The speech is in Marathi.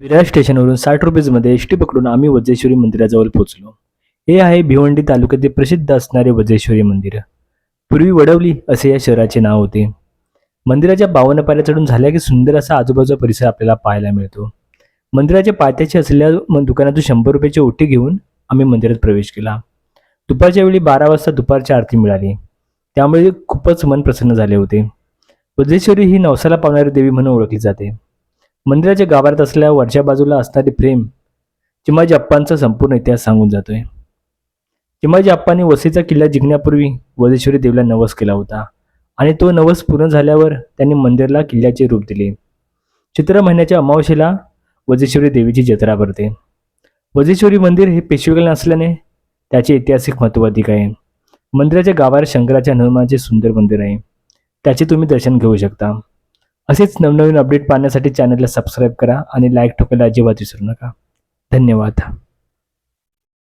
विरार स्टेशनवरून साठ रुपीजमध्ये एस टी पकडून आम्ही वज्रेश्वरी मंदिराजवळ पोहोचलो. हे आहे भिवंडी तालुक्यातील प्रसिद्ध असणारे वज्रेश्वरी मंदिर. पूर्वी वडवली असे या शहराचे नाव होते. मंदिराच्या बावन्न पायऱ्या चढून झाल्या की सुंदर असा आजूबाजूचा परिसर आपल्याला पाहायला मिळतो. मंदिराच्या पायथ्याशी असलेल्या म- दुकानातून शंभर रुपयाची ओटी घेऊन आम्ही मंदिरात प्रवेश केला. दुपारच्या वेळी बारा वाजता दुपारची आरती मिळाली. त्यामुळे खूपच मन प्रसन्न झाले होते. वज्रेश्वरी ही नवसाला पावणारी देवी म्हणून ओळखली जाते. मंदिराच्या गाभाऱ्यात असलेल्या वरच्या बाजूला असणारे प्रेम चिमाजी अप्पांचा संपूर्ण इतिहास सांगून जातोय. चिमाजी अप्पांनी वसईचा किल्ला जिंकण्यापूर्वी वजेश्वरी देवीला नवस केला होता आणि तो नवस पूर्ण झाल्यावर त्यांनी मंदिराला किल्ल्याचे रूप दिले. चित्र महिन्याच्या अमावस्येला वजेश्वरी देवीची जत्रा भरते. वजेश्वरी मंदिर हे पेशवेकालीन असल्याने त्याचे ऐतिहासिक महत्त्व अधिक आहे. मंदिराच्या गावावर शंकराच्या हनुमानाचे सुंदर मंदिर आहे. त्याचे तुम्ही दर्शन घेऊ शकता. असेच नवनवीन अपडेट पाहण्यासाठी चॅनलला सबस्क्राईब करा आणि लाईक ठोकायला अजिबात विसरू नका. धन्यवाद.